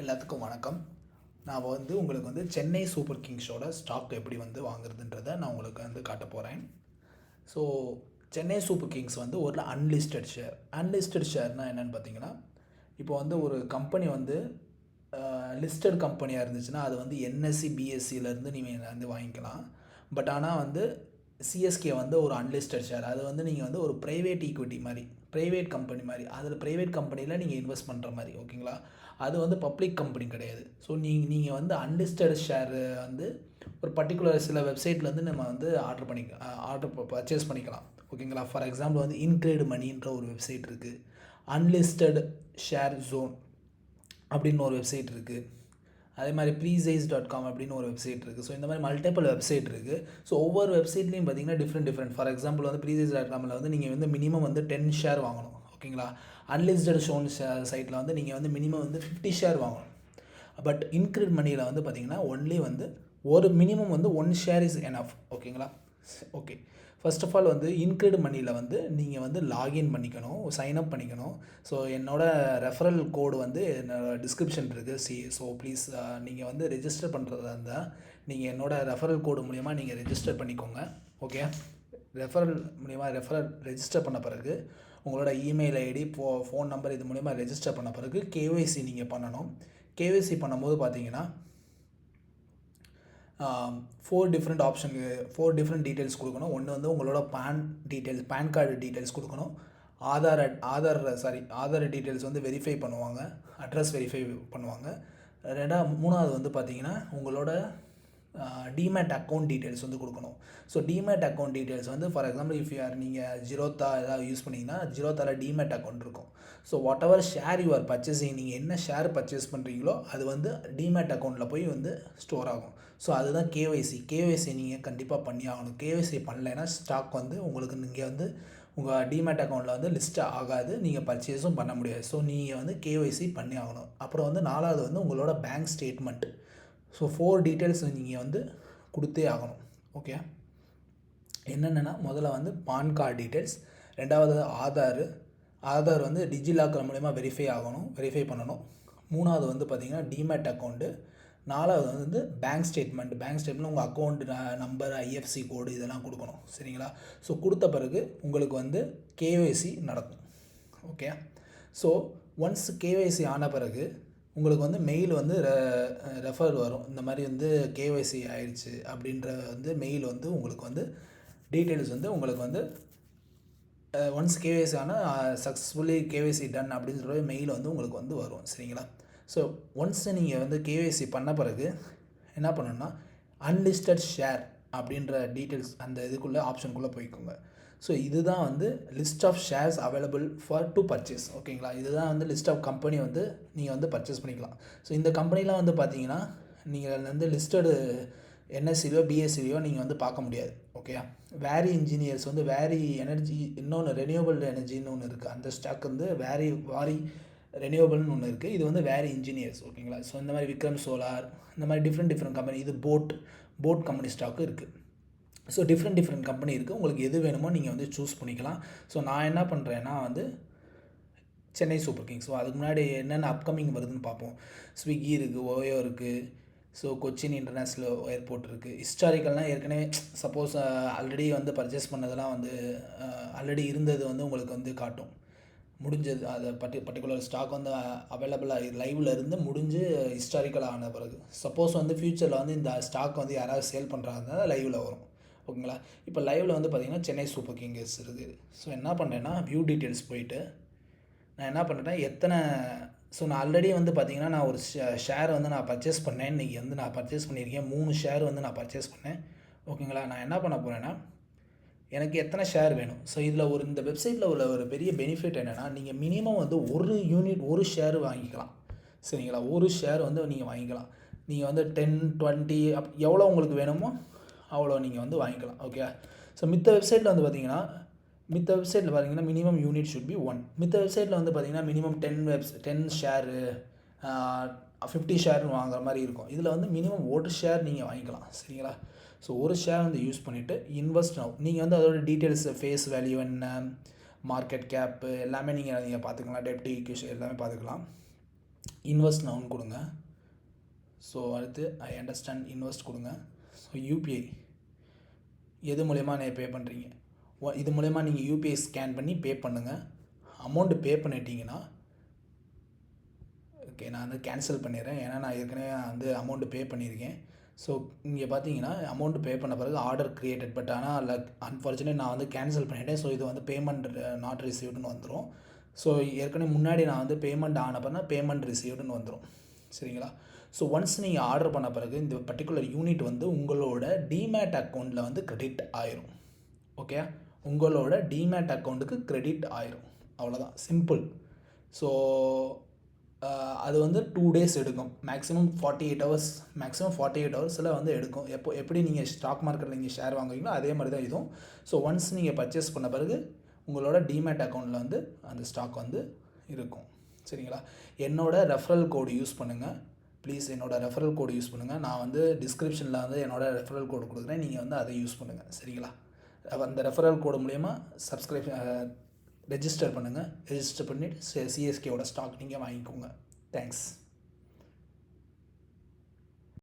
எல்லாத்துக்கும் வணக்கம். நான் வந்து உங்களுக்கு வந்து சென்னை சூப்பர் கிங்ஸோட ஸ்டாக் எப்படி வந்து வாங்குறதுன்றதை நான் உங்களுக்கு வந்து காட்ட போகிறேன் ஸோ சென்னை சூப்பர் கிங்ஸ் வந்து ஒரு அன்லிஸ்டட் ஷேர் அன்லிஸ்டட் ஷேர்னால் என்னென்னு பார்த்தீங்கன்னா இப்போ வந்து ஒரு கம்பெனி வந்து லிஸ்டட் கம்பெனியாக இருந்துச்சுன்னா அது வந்து என்எஸ்சி பிஎஸ்சியிலேருந்து நீங்கள் வந்து வாங்கிக்கலாம். பட் ஆனால் வந்து சிஎஸ்கே வந்து ஒரு அன்லிஸ்டட் ஷேர் அது வந்து நீங்கள் வந்து ஒரு ப்ரைவேட் ஈக்விட்டி மாதிரி ப்ரைவேட் கம்பெனி மாதிரி. அதில் ப்ரைவேட் கம்பெனியில் நீங்கள் இன்வெஸ்ட் பண்ணுற மாதிரி ஓகேங்களா அது வந்து பப்ளிக் கம்பெனி கிடையாது. ஸோ நீங்கள் நீங்கள் வந்து அன்லிஸ்டட் ஷேர் வந்து ஒரு பர்டிகுலர் சில வெப்சைட்லேருந்து நம்ம வந்து ஆர்டர் பண்ணி ஆர்டர் பர்ச்சேஸ் பண்ணிக்கலாம் ஓகேங்களா ஃபார் எக்ஸாம்பிள் வந்து இன்க்ரேடு மணின்ற ஒரு வெப்சைட் இருக்குது அன்லிஸ்டட் ஷேர் ஜோன் அப்படின்னு ஒரு வெப்சைட் இருக்குது அதே மாதிரி ப்ரீசைஸ் டாட் காம் அப்படின்னு ஒரு வெப்சைட் இருக்குது ஸோ இந்த மாதிரி மல்டிபிள் வெப்சைட் இருக்குது ஸோ ஒவ்வொரு வெப்சைட்லேயும் பார்த்தீங்கன்னா டிஃப்ரெண்ட் டிஃப்ரெண்ட் ஃபார் எக்ஸாம்பிள் வந்து ப்ரீசைஸ் டாட் காமில் வந்து நீங்கள் வந்து மினிமம் வந்து டென் ஷேர் வாங்கணும். ஓகேங்களா அன்லிஸ்டட் ஷோன் சைட்டில் வந்து நீங்கள் வந்து மினிமம் வந்து ஃபிஃப்டி ஷேர் வாங்கணும். பட் இன்க்ரிட் மணியில் வந்து பார்த்தீங்கன்னா ஒன்லி வந்து ஒரு மினிமம் வந்து ஒன் ஷேர் இஸ் எனஃப் ஓகேங்களா ஓகே ஃபர்ஸ்ட் ஆஃப் ஆல் வந்து இன்க்ரீடு மணியில் வந்து நீங்கள் வந்து லாகின் பண்ணிக்கணும் சைன் அப் பண்ணிக்கணும். ஸோ என்னோடய ரெஃபரல் கோடு வந்து என்னோடய டிஸ்கிரிப்ஷன் இருக்குது சி ஸோ ப்ளீஸ் நீங்கள் வந்து ரெஜிஸ்டர் பண்ணுறதா இருந்தால் நீங்கள் என்னோடய ரெஃபரல் கோடு மூலிமா நீங்கள் ரெஜிஸ்டர் பண்ணிக்கோங்க. ஓகே ரெஃபரல் மூலிமா ரெஃபரல் ரெஜிஸ்டர் பண்ண பிறகு உங்களோட இமெயில் ஐடி ஃபோ ஃபோன் நம்பர் இது மூலிமா ரெஜிஸ்டர் பண்ண பிறகு கேஒய்சி நீங்கள் பண்ணணும். கேஒய்சி பண்ணும்போது பார்த்தீங்கன்னா ஃபோர் டிஃப்ரெண்ட் ஆப்ஷனுக்கு ஃபோர் டிஃப்ரெண்ட் டீட்டெயில்ஸ் கொடுக்கணும். ஒன்று வந்து உங்களோட PAN details PAN card details கொடுக்கணும். ஆதார் ஆதார் சாரி ஆதார் டீட்டெயில்ஸ் வந்து வெரிஃபை பண்ணுவாங்க. அட்ரஸ் வெரிஃபை பண்ணுவாங்க. ரெண்டாவது மூணாவது வந்து பார்த்தீங்கன்னா உங்களோட டிமேட் அக்கௌண்ட் டீட்டெயில்ஸ் வந்து கொடுக்கணும். ஸோ டிமேட் அக்கௌண்ட் டீட்டெயில்ஸ் வந்து ஃபார் எக்ஸாம்பிள் இஃப் யார் நீங்கள் ஜிரோத்தா ஏதாவது யூஸ் பண்ணிங்கன்னா ஜிரோத்தாவில் டிமேட் அக்கௌண்ட் இருக்கும். So whatever share you're purchasing நீங்கள் என்ன ஷேர் பர்ச்சேஸ் பண்ணுறீங்களோ அது வந்து டிமேட் அக்கௌண்ட்டில் போய் வந்து ஸ்டோர் ஆகும். ஸோ அதுதான் கேஒய்சி கேஒய்சி நீங்கள் கண்டிப்பாக பண்ணி ஆகணும். கேஒய்சி பண்ணலைன்னா ஸ்டாக் வந்து உங்களுக்கு நீங்கள் வந்து உங்கள் டிமேட் அக்கௌண்ட்டில் வந்து லிஸ்ட் ஆகாது. நீங்கள் பர்ச்சேஸும் பண்ண முடியாது. ஸோ நீங்கள் வந்து கேஒய்சி பண்ணி ஆகணும். அப்புறம் வந்து நாலாவது வந்து உங்களோட bank statement so four details நீங்கள் வந்து கொடுத்தே ஆகணும். ஓகே என்னென்னா முதல்ல வந்து பான் கார்டு டீட்டெயில்ஸ் ரெண்டாவது ஆதார் ஆதார் வந்து டிஜிலாக்கர் மூலயமா வெரிஃபை ஆகணும் வெரிஃபை பண்ணணும். மூணாவது வந்து பார்த்திங்கன்னா டிமேட் அக்கௌண்ட்டு நாலாவது வந்து பேங்க் ஸ்டேட்மெண்ட் பேங்க் ஸ்டேட்மெண்ட் உங்கள் அக்கௌண்ட் நம்பர் ஐஎஃப்சி கோடு இதெல்லாம் கொடுக்கணும். சரிங்களா? ஸோ கொடுத்த பிறகு உங்களுக்கு வந்து கேஒய்சி நடக்கும். ஓகே ஸோ ஒன்ஸ் கேஒய்சி ஆன பிறகு உங்களுக்கு வந்து மெயில் வந்து ரெஃபர் வரும். இந்த மாதிரி வந்து கேஒய்சி ஆயிடுச்சு அப்படின்ற வந்து மெயில் வந்து உங்களுக்கு வந்து டீட்டெயில்ஸ் வந்து உங்களுக்கு வந்து ஒன்ஸ் கேஒய்சி ஆனால் சக்ஸஸ்ஃபுல்லி கேஒய்சி டன் அப்படின்னு சொல்லி மெயில் வந்து உங்களுக்கு வந்து வரும். சரிங்களா? ஸோ ஒன்ஸ் நீங்கள் வந்து கேஒய்சி பண்ண பிறகு என்ன பண்ணணும்னா அன்லிஸ்டட் ஷேர் அப்படின்ற டீட்டெயில்ஸ் அந்த இதுக்குள்ளே ஆப்ஷனுக்குள்ளே போய்க்கோங்க. ஸோ இதுதான் வந்து list of shares available for to purchase ஓகேங்களா இதுதான் வந்து லிஸ்ட் ஆஃப் கம்பெனி வந்து நீங்கள் வந்து பர்ச்சேஸ் பண்ணிக்கலாம். ஸோ இந்த கம்பெனிலாம் வந்து பார்த்தீங்கன்னா நீங்கள் வந்து லிஸ்டடு என்எஸ்சிலையோ பிஎஸ்சிலையோ நீங்கள் வந்து பார்க்க முடியாது. ஓகேயா வேரி இன்ஜினியர்ஸ் வந்து வேரி எனர்ஜி இன்னொன்று ரெனியூபிள் எனர்ஜின்னு ஒன்று இருக்குது அந்த ஸ்டாக் வந்து வேரி வாரி ரெனியூபிள்னு ஒன்று இருக்குது இது வந்து வேரி இன்ஜினியர்ஸ் ஓகேங்களா ஸோ இந்த மாதிரி விக்ரம் சோலார் இந்த மாதிரி டிஃப்ரெண்ட் டிஃப்ரெண்ட் கம்பெனி இது போட் போட் கம்பெனி ஸ்டாக்கும் இருக்குது ஸோ டிஃப்ரெண்ட் டிஃப்ரெண்ட் கம்பெனி இருக்குது உங்களுக்கு எது வேணுமோ நீங்கள் வந்து சூஸ் பண்ணிக்கலாம். ஸோ நான் என்ன பண்ணுறேன்னா வந்து சென்னை சூப்பர் கிங்ஸ் ஸோ அதுக்கு முன்னாடி என்னென்ன அப்கமிங் வருதுன்னு பார்ப்போம். ஸ்விக்கி இருக்குது ஓயோ இருக்குது ஸோ கொச்சின் இன்டர்நேஷ்னல் ஏர்போர்ட் இருக்குது ஹிஸ்டாரிக்கல்னால் ஏற்கனவே சப்போஸ் ஆல்ரெடி வந்து பர்ச்சேஸ் பண்ணதெல்லாம் வந்து ஆல்ரெடி இருந்தது வந்து உங்களுக்கு வந்து காட்டும். முடிஞ்சது. அது பர்டி பர்டிகுலர் ஸ்டாக் வந்து அவைலபிளாக லைவில் இருந்து முடிஞ்சு ஹிஸ்டாரிக்கல் ஆன பிறகு. சப்போஸ் வந்து ஃப்யூச்சரில் வந்து இந்த ஸ்டாக் வந்து யாராவது சேல் பண்ணுறாங்க லைவில் வரும். ஓகேங்களா? இப்போ லைவில் வந்து பார்த்திங்கன்னா சென்னை சூப்பர் கிங்கர்ஸ் இருக்குது. ஸோ என்ன பண்ணுறேன்னா வியூ டீட்டெயில்ஸ் போயிட்டு நான் என்ன பண்ணுறேன்னா எத்தனை ஸோ நான் ஆல்ரெடி வந்து பார்த்திங்கன்னா நான் ஒரு ஷேர் வந்து நான் பர்ச்சேஸ் பண்ணேன். இன்றைக்கி வந்து நான் பர்ச்சேஸ் பண்ணியிருக்கேன். மூணு ஷேர் வந்து நான் பர்ச்சேஸ் பண்ணேன். ஓகேங்களா? நான் என்ன பண்ண போகிறேன்னா எனக்கு எத்தனை ஷேர் வேணும்? ஸோ இதில் ஒரு இந்த வெப்சைட்டில் உள்ள ஒரு பெரிய பெனிஃபிட் என்னென்னா நீங்கள் மினிமம் வந்து ஒரு யூனிட் ஒரு ஷேர் வாங்கிக்கலாம். சரிங்களா? ஒரு ஷேர் வந்து நீங்கள் வாங்கிக்கலாம். நீங்கள் வந்து டென் டுவெண்ட்டி அப் எவ்வளோ உங்களுக்கு வேணுமோ அவ்வளோ நீங்கள் வந்து வாங்கிக்கலாம் ஓகே ஸோ மித்த வெப்சைட்டில் வந்து பார்த்தீங்கன்னா மித்த வெப்சைட்டில் பார்த்தீங்கன்னா minimum unit should be one மித்த வெப்சைட்டில் வந்து பார்த்தீங்கன்னா மினிமம் டென் வெப்ஸ் டென் ஷேரு ஃபிஃப்டி ஷேர்னு வாங்குற மாதிரி இருக்கும். இதில் வந்து மினிமம் ஒரு ஷேர் நீங்கள் வாங்கிக்கலாம் சரிங்களா? ஸோ ஒரு ஷேர் வந்து யூஸ் பண்ணிவிட்டு இன்வெஸ்ட் ஆகும் நீங்கள் வந்து அதோட டீட்டெயில்ஸ் ஃபேஸ் வேல்யூ என்ன மார்க்கெட் கேப்பு எல்லாமே நீங்கள் நீங்கள் பார்த்துக்கலாம். டெப்டி இக்யூஸ் எல்லாமே பார்த்துக்கலாம். இன்வெஸ்ட் நவுன் கொடுங்க. ஸோ அடுத்து ஐ அண்டர்ஸ்டாண்ட் இன்வெஸ்ட் கொடுங்க. ஸோ யூபிஐ எது மூலயமா நீங்கள் பே பண்ணுறீங்க இது மூலயமா நீங்கள் யூபிஐ ஸ்கேன் பண்ணி பே பண்ணுங்கள் அமௌண்ட்டு பே பண்ணிட்டீங்கன்னா ஓகே நான் வந்து கேன்சல் பண்ணிடுறேன். ஏன்னா நான் ஏற்கனவே வந்து அமௌண்ட்டு பே பண்ணியிருக்கேன். ஸோ இங்கே பார்த்தீங்கன்னா அமௌண்ட்டு பே பண்ண பிறகு ஆர்டர் க்ரியேட்டட் பட் ஆனால் லக் அன்ஃபார்ச்சுனேட் நான் வந்து கேன்சல் பண்ணிட்டேன். ஸோ இது வந்து பேமெண்ட் நாட் ரிசீவ்டுன்னு வந்துடும் ஸோ ஏற்கனவே முன்னாடி நான் வந்து பேமெண்ட் ஆன பிறகு பேமெண்ட் ரிசீவ்டுன்னு வந்துடும் சரிங்களா? ஸோ ஒன்ஸ் நீங்கள் ஆர்டர் பண்ண பிறகு இந்த பர்டிகுலர் யூனிட் வந்து உங்களோட டிமேட் அக்கௌண்ட்டில் வந்து கிரெடிட் ஆயிரும். ஓகே உங்களோட டிமேட் அக்கௌண்ட்டுக்கு கிரெடிட் ஆயிரும். அவ்வளோதான் சிம்பிள் ஸோ அது வந்து டூ டேஸ் எடுக்கும். Maximum forty eight hours maximum forty eight ஹவர்ஸில் வந்து எடுக்கும். எப்போ எப்படி நீங்கள் ஸ்டாக் மார்க்கெட்டில் நீங்கள் ஷேர் வாங்குவீங்களோ அதே மாதிரி தான் இதுவும். ஸோ ஒன்ஸ் நீங்கள் பர்ச்சேஸ் பண்ண பிறகு உங்களோட டிமேட் அக்கௌண்ட்டில் வந்து அந்த ஸ்டாக் வந்து இருக்கும். சரிங்களா? என்னோடய ரெஃபரல் கோடு யூஸ் பண்ணுங்கள் ப்ளீஸ் என்னோடய ரெஃபரல் கோடு யூஸ் பண்ணுங்கள் நான் வந்து டிஸ்கிரிப்ஷனில் வந்து என்னோட ரெஃபரல் கோடு கொடுக்குறேன். நீங்கள் வந்து அதை யூஸ் பண்ணுங்கள் சரிங்களா? அந்த ரெஃபரல் கோடு மூலயமா சப்ஸ்கிரைப் ரெஜிஸ்டர் பண்ணுங்கள் ரெஜிஸ்டர் பண்ணிவிட்டு சிஎஸ்கேவோட ஸ்டாக் நீங்கள் வாங்கிக்கோங்க. தேங்க்ஸ்